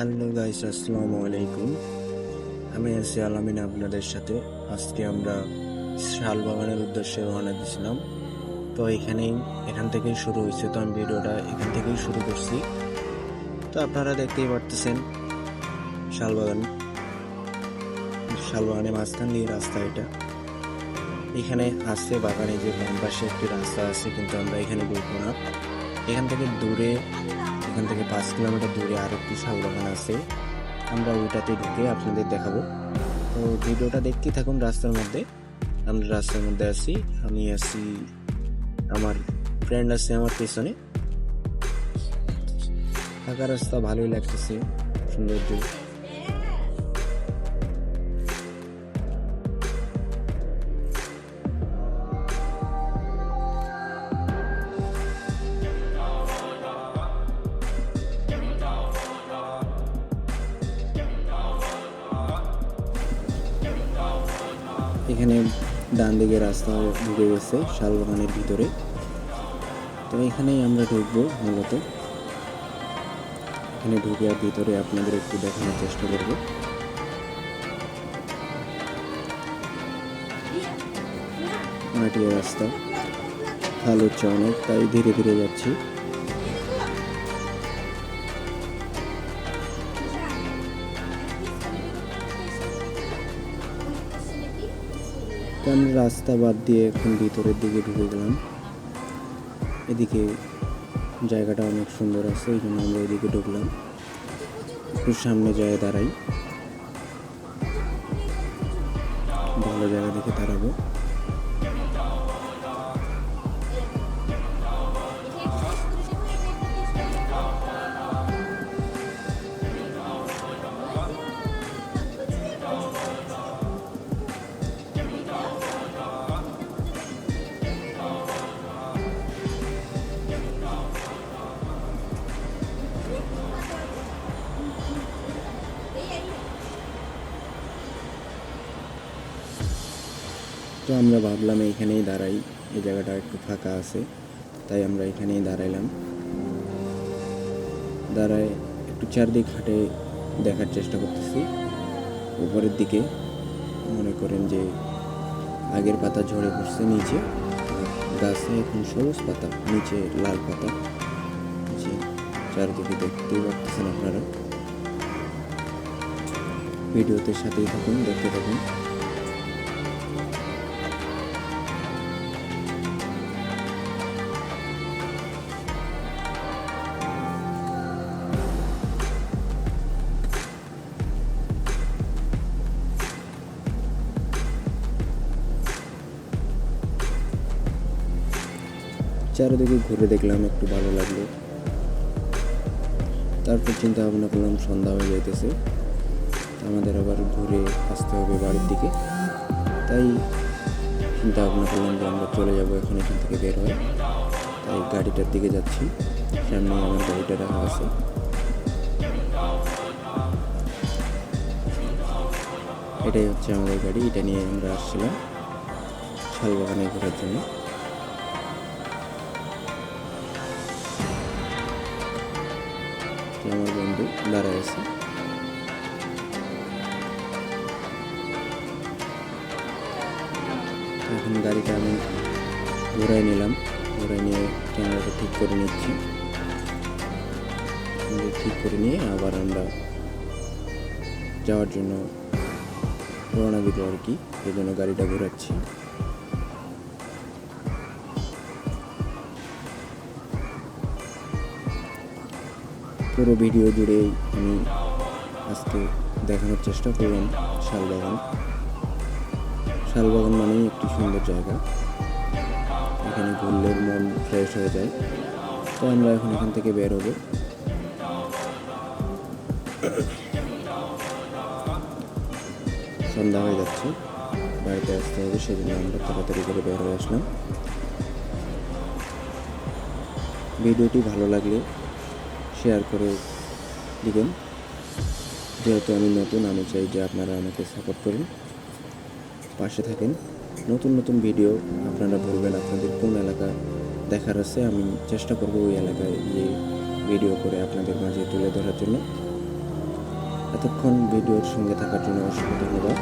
Hello guys, আসসালামু আলাইকুম। আমি আছি আলামিন আপনাদের সাথে। আজকে আমরা শালবাগানের উদ্দেশ্যে রওনা দিয়েছিলাম। তো এখানেই, এখান থেকেই শুরু হয়েছে। তো আমি ভিডিওটা এখান থেকেই শুরু করছি। তো আপনারা দেখতেই পারতেছেন শালবাগান শালবাগানের মাঝখান দিয়ে রাস্তা এটা। এখানে আছে বাগানে যে বাম পাশে একটি রাস্তা আছে, কিন্তু আমরা এখানে ঢুকবো না। এখান থেকে দূরে এখান থেকে পাঁচ কিলোমিটার দূরে আরেকটি শাল বাগান আছে। আমরা ওইটাতে ঢুকে আপনাদের দেখাবো। তো ভিডিওটা দেখতেই থাকুন রাস্তার মধ্যে। আমরা রাস্তার মধ্যে আছি, আমি আছি, আমার ফ্রেন্ড আছে আমার পেছনে। ফাঁকা রাস্তা, ভালোই লাগতেছে সৌন্দর্য এখানে ডান দিকে রাস্তা ঢুকে গেছে শালবাগানের ভিতরে। তো এখানেই আমরা ঢুকবো মূলত। এখানে ঢুকে ভিতরে আপনাদের একটু দেখানোর চেষ্টা করব। মাটির রাস্তা খাল হচ্ছে অনেক তাই ধীরে ধীরে যাচ্ছি। তো রাস্তা বাদ দিয়ে এখন ভিতরের দিকে ঢুকে গেলাম। এদিকে জায়গাটা অনেক সুন্দর আছে, এই জন্য আমরা এদিকে ঢুকলাম। একটু সামনে যায় দাঁড়াই। ভালো জায়গা দেখে দাঁড়াবো। তো আমরা ভাবলাম এইখানেই দাঁড়াই এই জায়গাটা একটু ফাঁকা আছে, তাই আমরা এখানেই দাঁড়াইলাম। দাঁড়ায় একটু চারদিক হাটে দেখার চেষ্টা করতেছি। উপরের দিকে মনে করেন যে আগের পাতা ঝরে পড়ছে নিচে, গাছে এখন সবুজ পাতা, নিচে লাল পাতা। চারদিকে দেখতেই পারতেছেন আপনারা। ভিডিওতে সাথেই থাকুন, দেখতে থাকুন। চারিদিকে ঘুরে দেখলাম, একটু ভালো লাগল। তারপর চিন্তা ভাবনা করলাম সন্ধ্যা হয়ে যাইতেছে। আমাদের আবার ঘুরে আসতে হবে বাড়ির দিকে। তাই চিন্তা ভাবনা করলাম যে আমরা চলে যাব এখন এখান থেকে বের হয়ে। তাই গাড়িটার দিকে যাচ্ছি। সামনে আমার গাড়িটা রাখা আছে। এটাই হচ্ছে আমাদের গাড়ি, এটা নিয়ে আমরা আসছিলাম। শালবাগানে ঘোরার জন্য। আমার বন্ধু দাঁড়ায় আছে এখন গাড়িটা আমি ঘোরায় নিলাম। ঘোরায় নিয়ে ক্যামেরাটা ঠিক করে নিচ্ছি। ঠিক করে নিয়ে আবার আমরা যাওয়ার জন্য রওনা দিব আর কি। এই জন্য গাড়িটা ঘোরাচ্ছি। পুরো ভিডিও জুড়েই আমি আজকে দেখানোর চেষ্টা করলাম শালবাগান। শালবাগান মানেই একটি সুন্দর জায়গা। এখানে ঘুরলে মন ফ্রেশ হয়ে যায়। তো আমরা এখন এখান থেকে বের হব সন্ধ্যা হয়ে যাচ্ছে। বাড়িতে আসতে হবে, সেজন্য আমরা তাড়াতাড়ি করে বের হয়ে আসলাম। ভিডিওটি ভালো লাগলে শেয়ার করে দিবেন। যেহেতু আমি নতুন, আমি চাই যে আপনারা আমাকে সাপোর্ট করুন। পাশে থাকেন। নতুন নতুন ভিডিও আপনারা বলবেন আপনাদের কোন এলাকা দেখার আছে, আমি চেষ্টা করব ওই এলাকায় গিয়ে ভিডিও করে আপনাদের মাঝে তুলে ধরার জন্য। এতক্ষণ ভিডিওর সঙ্গে থাকার জন্য অসংখ্য ধন্যবাদ।